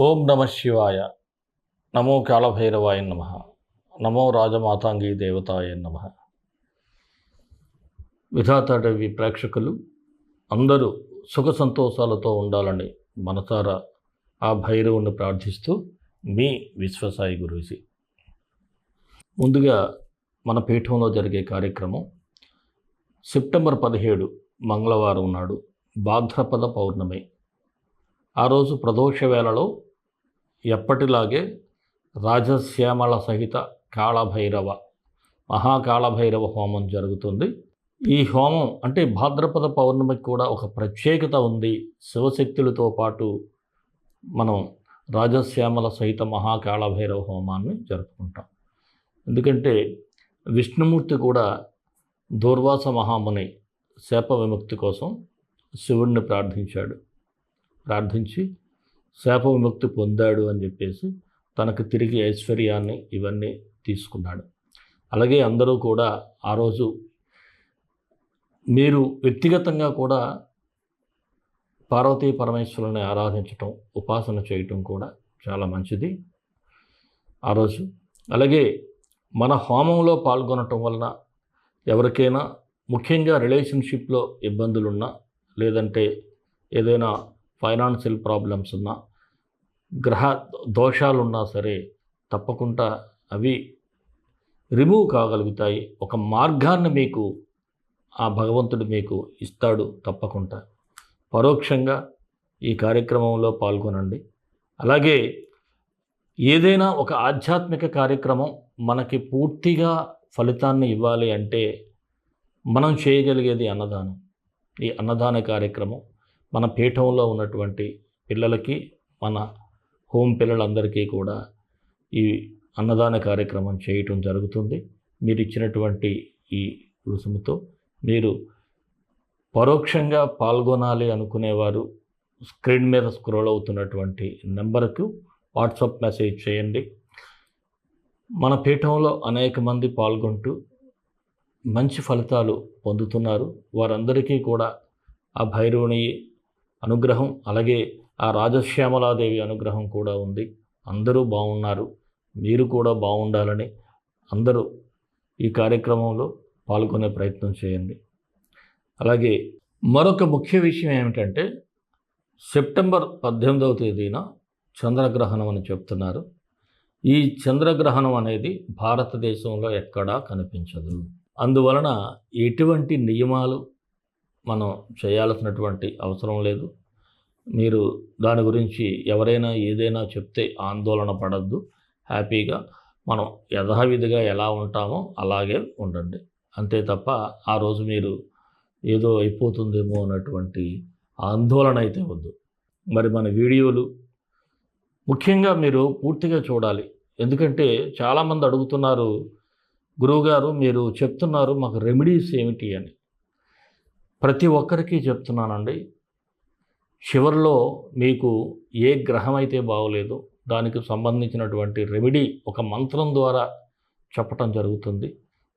ఓం నమ శివాయ. నమో కాళభైరవాయ నమ. నమో రాజమాతాంగి దేవతాయ నమ. విధాతాదేవి ప్రేక్షకులు అందరూ సుఖ సంతోషాలతో ఉండాలని మనసారా ఆ భైరవుని ప్రార్థిస్తూ మీ విశ్వసాయి గురూజీ. ముందుగా మన పీఠంలో జరిగే కార్యక్రమం సెప్టెంబర్ పదిహేడు మంగళవారం నాడు భాద్రపద పౌర్ణమి. ఆ రోజు ప్రదోష వేళలో ఎప్పటిలాగే రాజశ్యామల సహిత కాళభైరవ మహాకాళభైరవ హోమం జరుగుతుంది. ఈ హోమం అంటే భాద్రపద పౌర్ణమికి కూడా ఒక ప్రత్యేకత ఉంది. శివశక్తులతో పాటు మనం రాజశ్యామల సహిత మహాకాళభైరవ హోమాన్ని జరుపుకుంటాం. ఎందుకంటే విష్ణుమూర్తి కూడా దూర్వాస మహాముని శాప విముక్తి కోసం శివుణ్ణి ప్రార్థించాడు. ప్రార్థించి శాప విముక్తి పొందాడు అని చెప్పేసి తనకు తిరిగి ఐశ్వర్యాన్ని ఇవన్నీ తీసుకున్నాడు. అలాగే అందరూ కూడా ఆ రోజు మీరు వ్యక్తిగతంగా కూడా పార్వతీ పరమేశ్వరుని ఆరాధించటం ఉపాసన చేయటం కూడా చాలా మంచిది ఆ రోజు. అలాగే మన హోమంలో పాల్గొనటం వలన ఎవరికైనా ముఖ్యంగా రిలేషన్షిప్లో ఇబ్బందులున్నా లేదంటే ఏదైనా ఫైనాన్షియల్ ప్రాబ్లమ్స్ ఉన్నా గ్రహ దోషాలు ఉన్నా సరే తప్పకుండా అవి రిమూవ్ కాగలుగుతాయి. ఒక మార్గాన్ని మీకు ఆ భగవంతుడు మీకు ఇస్తాడు తప్పకుండా. పరోక్షంగా ఈ కార్యక్రమంలో పాల్గొనండి. అలాగే ఏదైనా ఒక ఆధ్యాత్మిక కార్యక్రమం మనకి పూర్తిగా ఫలితాన్ని ఇవ్వాలి అంటే మనం చేయగలిగేది అన్నదానం. ఈ అన్నదాన కార్యక్రమం మన పీఠంలో ఉన్నటువంటి పిల్లలకి మన హోమ్ పిల్లలందరికీ కూడా ఈ అన్నదాన కార్యక్రమం చేయటం జరుగుతుంది. మీరు ఇచ్చినటువంటి ఈ రుసుముతో మీరు పరోక్షంగా పాల్గొనాలి అనుకునేవారు స్క్రీన్ మీద స్క్రోల్ అవుతున్నటువంటి నెంబర్కు వాట్సాప్ మెసేజ్ చేయండి. మన పీఠంలో అనేక మంది పాల్గొంటూ మంచి ఫలితాలు పొందుతున్నారు. వారందరికీ కూడా ఆ భైరవుని అనుగ్రహం అలాగే ఆ రాజశ్యామలాదేవి అనుగ్రహం కూడా ఉంది. అందరూ బాగున్నారు మీరు కూడా బాగుండాలని అందరూ ఈ కార్యక్రమంలో పాల్గొనే ప్రయత్నం చేయండి. అలాగే మరొక ముఖ్య విషయం ఏమిటంటే సెప్టెంబర్ పద్దెనిమిదవ తేదీన చంద్రగ్రహణం అని చెప్తున్నారు. ఈ చంద్రగ్రహణం అనేది భారతదేశంలో ఎక్కడా కనిపించదు. అందువలన ఎటువంటి నియమాలు మనం చేయాల్సినటువంటి అవసరం లేదు. మీరు దాని గురించి ఎవరైనా ఏదైనా చెప్తే ఆందోళన పడద్దు. హ్యాపీగా మనం యథావిధిగా ఎలా ఉంటామో అలాగే ఉండండి. అంతే తప్ప ఆ రోజు మీరు ఏదో అయిపోతుందేమో అన్నటువంటి ఆందోళన అయితే వద్దు. మరి మన వీడియోలు ముఖ్యంగా మీరు పూర్తిగా చూడాలి. ఎందుకంటే చాలామంది అడుగుతున్నారు గురువుగారు మీరు చెప్తున్నారు మాకు రెమెడీస్ ఏమిటి అని. ప్రతి ఒక్కరికి చెప్తున్నానండి. చివరిలో మీకు ఏ గ్రహం అయితే బాగోలేదో దానికి సంబంధించినటువంటి రెమెడీ ఒక మంత్రం ద్వారా చెప్పటం జరుగుతుంది.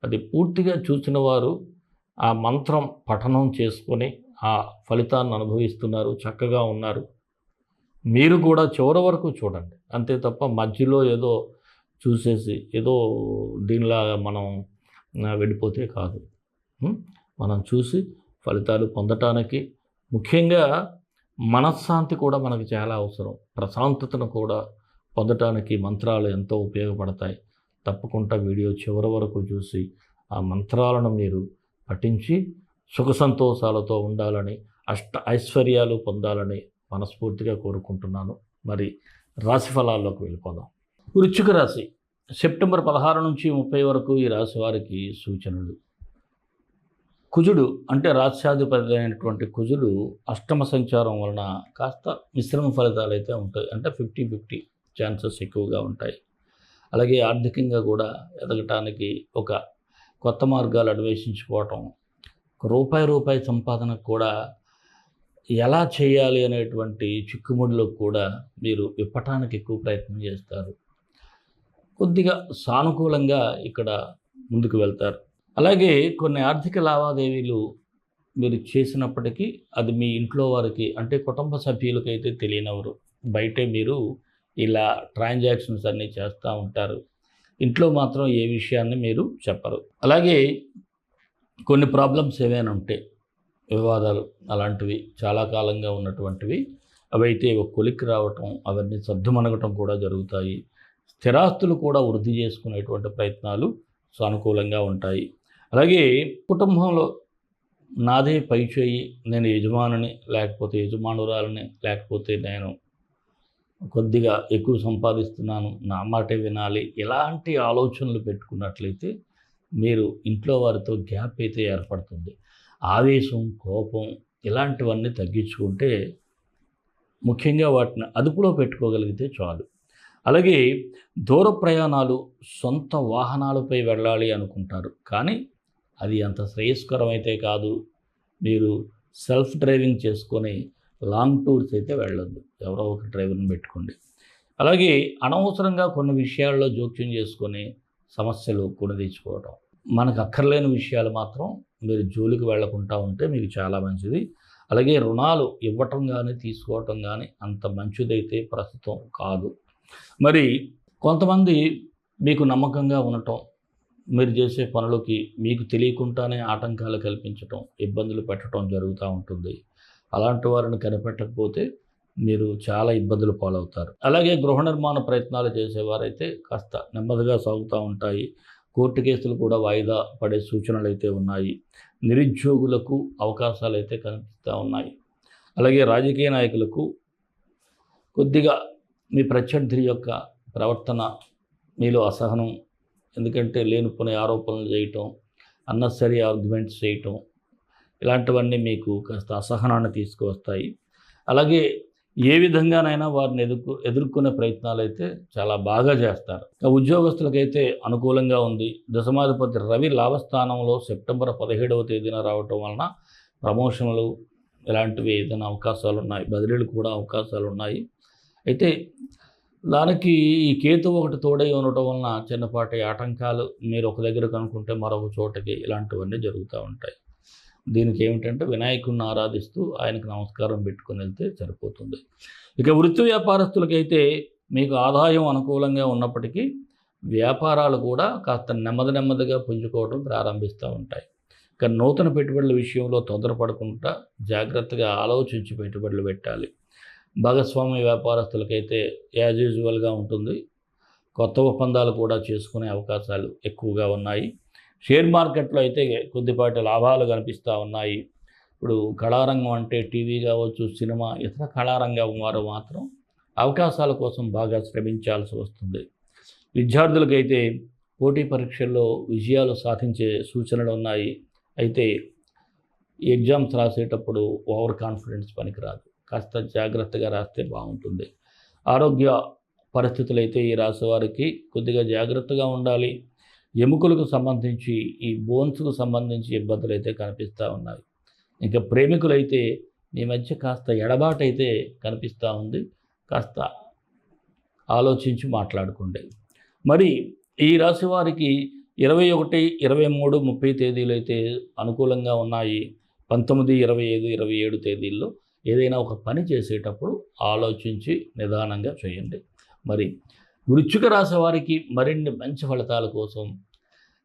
అది పూర్తిగా చూసిన వారు ఆ మంత్రం పఠనం చేసుకొని ఆ ఫలితాన్ని అనుభవిస్తున్నారు చక్కగా ఉన్నారు. మీరు కూడా చివరి వరకు చూడండి. అంతే తప్ప మధ్యలో ఏదో చూసేసి ఏదో దీనిలాగా మనం వెళ్ళిపోతే కాదు. మనం చూసి ఫలితాలు పొందటానికి ముఖ్యంగా మనశ్శాంతి కూడా మనకు చాలా అవసరం. ప్రశాంతతను కూడా పొందటానికి మంత్రాలు ఎంతో ఉపయోగపడతాయి. తప్పకుండా వీడియో చివరి వరకు చూసి ఆ మంత్రాలను మీరు పఠించి సుఖ సంతోషాలతో ఉండాలని అష్ట ఐశ్వర్యాలు పొందాలని మనస్ఫూర్తిగా కోరుకుంటున్నాను. మరి రాశి ఫలాల్లోకి వెళ్ళిపోదాం. వృచ్చిక రాశి. సెప్టెంబర్ పదహారు నుంచి ముప్పై వరకు ఈ రాశి వారికి సూచనలు. కుజుడు అంటే రాష్ట్రాధిపతి అయినటువంటి కుజుడు అష్టమ సంచారం వలన కాస్త మిశ్రమ ఫలితాలు అయితే ఉంటాయి. అంటే ఫిఫ్టీ ఫిఫ్టీ ఛాన్సెస్ ఎక్కువగా ఉంటాయి. అలాగే ఆర్థికంగా కూడా ఎదగటానికి ఒక కొత్త మార్గాలు అన్వేషించుకోవటం రూపాయి రూపాయి సంపాదనకు కూడా ఎలా చేయాలి అనేటువంటి చిక్కుముడిలో కూడా మీరు విప్పటానికి ఎక్కువ ప్రయత్నం చేస్తారు. కొద్దిగా సానుకూలంగా ఇక్కడ ముందుకు వెళ్తారు. అలాగే కొన్ని ఆర్థిక లావాదేవీలు మీరు చేసినప్పటికీ అది మీ ఇంట్లో వారికి అంటే కుటుంబ సభ్యులకైతే తెలియనవరు. బయటే మీరు ఇలా ట్రాన్సాక్షన్స్ అన్నీ చేస్తూ ఉంటారు. ఇంట్లో మాత్రం ఏ విషయాన్ని మీరు చెప్పరు. అలాగే కొన్ని ప్రాబ్లమ్స్ ఏమైనా ఉంటే వివాదాలు అలాంటివి చాలా కాలంగా ఉన్నటువంటివి అవైతే ఒక కొలిక్కి రావటం అవన్నీ సర్దుమనగటం కూడా జరుగుతాయి. స్థిరాస్తులు కూడా వృద్ధి చేసుకునేటువంటి ప్రయత్నాలు సానుకూలంగా ఉంటాయి. అలాగే కుటుంబంలో నాదే పై చేయి నేను యజమానుని లేకపోతే యజమానురాలని లేకపోతే నేను కొద్దిగా ఎక్కువ సంపాదిస్తున్నాను నా మాటే వినాలి ఇలాంటి ఆలోచనలు పెట్టుకున్నట్లయితే మీరు ఇంట్లో వారితో గ్యాప్ అయితే ఏర్పడుతుంది. ఆవేశం కోపం ఇలాంటివన్నీ తగ్గించుకుంటే ముఖ్యంగా వాటిని అదుపులో పెట్టుకోగలిగితే చాలు. అలాగే దూర ప్రయాణాలు సొంత వాహనాలపై వెళ్ళాలి అనుకుంటారు. కానీ అది అంత శ్రేయస్కరమైతే కాదు. మీరు సెల్ఫ్ డ్రైవింగ్ చేసుకొని లాంగ్ టూర్స్ అయితే వెళ్ళొద్దు. ఎవరో ఒక డ్రైవర్ని పెట్టుకోండి. అలాగే అనవసరంగా కొన్ని విషయాల్లో జోక్యం చేసుకొని సమస్యలు కొని తెచ్చుకోవడం మనకు అక్కర్లేని విషయాలు మాత్రం మీరు జోలికి వెళ్ళకుండా ఉంటే మీకు చాలా మంచిది. అలాగే రుణాలు ఇవ్వటం కానీ తీసుకోవటం కానీ అంత మంచిదైతే ప్రస్తుతం కాదు. మరి కొంతమంది మీకు నమ్మకంగా ఉండటం మీరు చేసే పనులకి మీకు తెలియకుండానే ఆటంకాలు కల్పించటం ఇబ్బందులు పెట్టడం జరుగుతూ ఉంటుంది. అలాంటి వారిని కనిపెట్టకపోతే మీరు చాలా ఇబ్బందులు పాలవుతారు. అలాగే గృహ నిర్మాణ ప్రయత్నాలు చేసేవారైతే కాస్త నెమ్మదిగా సాగుతూ ఉంటాయి. కోర్టు కేసులు కూడా వాయిదా పడే సూచనలు అయితే ఉన్నాయి. నిరుద్యోగులకు అవకాశాలు అయితే కనిపిస్తూ ఉన్నాయి. అలాగే రాజకీయ నాయకులకు కొద్దిగా మీ ప్రత్యర్థి యొక్క ప్రవర్తన మీలో అసహనం ఎందుకంటే లేనిపోని ఆరోపణలు చేయటం అన్నసరీ ఆర్గ్యుమెంట్స్ చేయటం ఇలాంటివన్నీ మీకు కాస్త అసహనాన్ని తీసుకువస్తాయి. అలాగే ఏ విధంగానైనా వారిని ఎదుర్కొ ఎదుర్కొనే ప్రయత్నాలు అయితే చాలా బాగా చేస్తారు. ఉద్యోగస్తులకైతే అనుకూలంగా ఉంది. దశమాధిపతి రవి లాభస్థానంలో సెప్టెంబర్ పదిహేడవ తేదీన రావటం వలన ప్రమోషన్లు ఇలాంటివి ఏదైనా అవకాశాలు ఉన్నాయి బదిలీలు కూడా అవకాశాలు ఉన్నాయి అయితే దానికి ఈ కేతు ఒకటి తోడై ఉండటం వలన చిన్నపాటి ఆటంకాలు మీరు ఒక దగ్గర కనుక్కుంటే మరొక చోటకి ఇలాంటివన్నీ జరుగుతూ ఉంటాయి. దీనికి ఏమిటంటే వినాయకుడిని ఆరాధిస్తూ ఆయనకు నమస్కారం పెట్టుకుని వెళ్తే సరిపోతుంది. ఇక వృత్తి వ్యాపారస్తులకైతే మీకు ఆదాయం అనుకూలంగా ఉన్నప్పటికీ వ్యాపారాలు కూడా కాస్త నెమ్మది నెమ్మదిగా పుంజుకోవడం ప్రారంభిస్తూ ఉంటాయి. ఇక నూతన పెట్టుబడుల విషయంలో తొందరపడకుండా జాగ్రత్తగా ఆలోచించి పెట్టుబడులు పెట్టాలి. భాగస్వామ్య వ్యాపారస్తులకైతే యాజ్ యూజువల్గా ఉంటుంది. కొత్త ఒప్పందాలు కూడా చేసుకునే అవకాశాలు ఎక్కువగా ఉన్నాయి. షేర్ మార్కెట్లో అయితే కొద్దిపాటి లాభాలు కనిపిస్తూ ఉన్నాయి. ఇప్పుడు కళారంగం అంటే టీవీ కావచ్చు సినిమా ఇతర కళారంగం వారు మాత్రం అవకాశాల కోసం బాగా శ్రమించాల్సి వస్తుంది. విద్యార్థులకైతే పోటీ పరీక్షల్లో విజయాలు సాధించే సూచనలు ఉన్నాయి. అయితే ఎగ్జామ్స్ రాసేటప్పుడు ఓవర్ కాన్ఫిడెన్స్ పనికిరాదు. కాస్త జాగ్రత్తగా రాస్తే బాగుంటుంది. ఆరోగ్య పరిస్థితులు అయితే ఈ రాశి వారికి కొద్దిగా జాగ్రత్తగా ఉండాలి. ఎముకలకు సంబంధించి ఈ బోన్స్కు సంబంధించి ఇబ్బందులు అయితే కనిపిస్తూ ఉన్నాయి. ఇంకా ప్రేమికులైతే మీ మధ్య కాస్త ఎడబాటు అయితే కనిపిస్తూ ఉంది. కాస్త ఆలోచించి మాట్లాడుకోండి. మరి ఈ రాశి వారికి ఇరవై ఒకటి ఇరవై మూడు ముప్పై తేదీలు అయితే అనుకూలంగా ఉన్నాయి. పంతొమ్మిది ఇరవై ఐదు ఇరవై ఏడు తేదీల్లో ఏదైనా ఒక పని చేసేటప్పుడు ఆలోచించి నిదానంగా చేయండి. మరి వృచ్చిక రాశి వారికి మరిన్ని మంచి ఫలితాల కోసం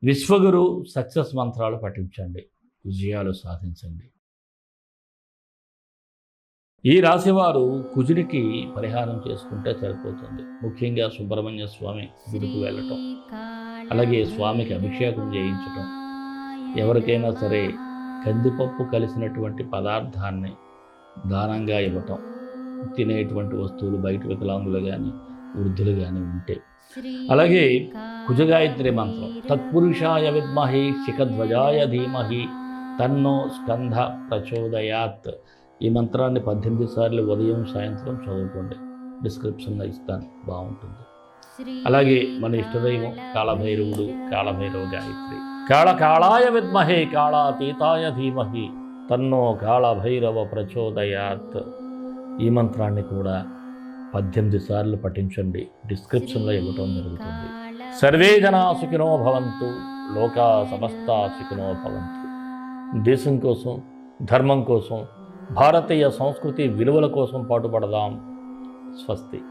విశ్వగురు సక్సెస్ మంత్రాలు పఠించండి. విజయాలు సాధించండి. ఈ రాశివారు కుజుడికి పరిహారం చేసుకుంటే సరిపోతుంది. ముఖ్యంగా సుబ్రహ్మణ్య స్వామి గుడికి వెళ్ళటం. అలాగే స్వామికి అభిషేకం చేయించటం. ఎవరికైనా సరే కందిపప్పు కలిసినటువంటి పదార్థాన్ని దానంగా ఇవ్వటం తినేటువంటి వస్తువులు బయట వికలాంగులు కానీ వృద్ధులు కానీ ఉంటే. అలాగే కుజగాయత్రి మంత్రం తత్పురుషాయ విద్మహి శిఖధ్వజాయ ధీమహి తన్నో స్కంధ ప్రచోదయాత్. ఈ మంత్రాన్ని పద్దెనిమిది సార్లు ఉదయం సాయంత్రం చదువుకోండి. డిస్క్రిప్షన్లో ఇస్తాను. బాగుంటుంది. అలాగే మన ఇష్టదైవం కాళభైరవుడు కాళభైరవ గాయత్రి. కాళ కాళాయ విద్మహే కాళాతీతాయ ధీమహి. తన్నో కాళభైరవ ప్రచోదయాత్. ఈ మంత్రాన్ని కూడా పద్దెనిమిది సార్లు పఠించండి. డిస్క్రిప్షన్లో ఇవ్వటం జరుగుతుంది. సర్వే జనా సుఖినో భవంతు లోకా సమస్త సుఖినో భవంతు. దేశం కోసం ధర్మం కోసం భారతీయ సంస్కృతి విలువల కోసం పాటుపడదాం. స్వస్తి.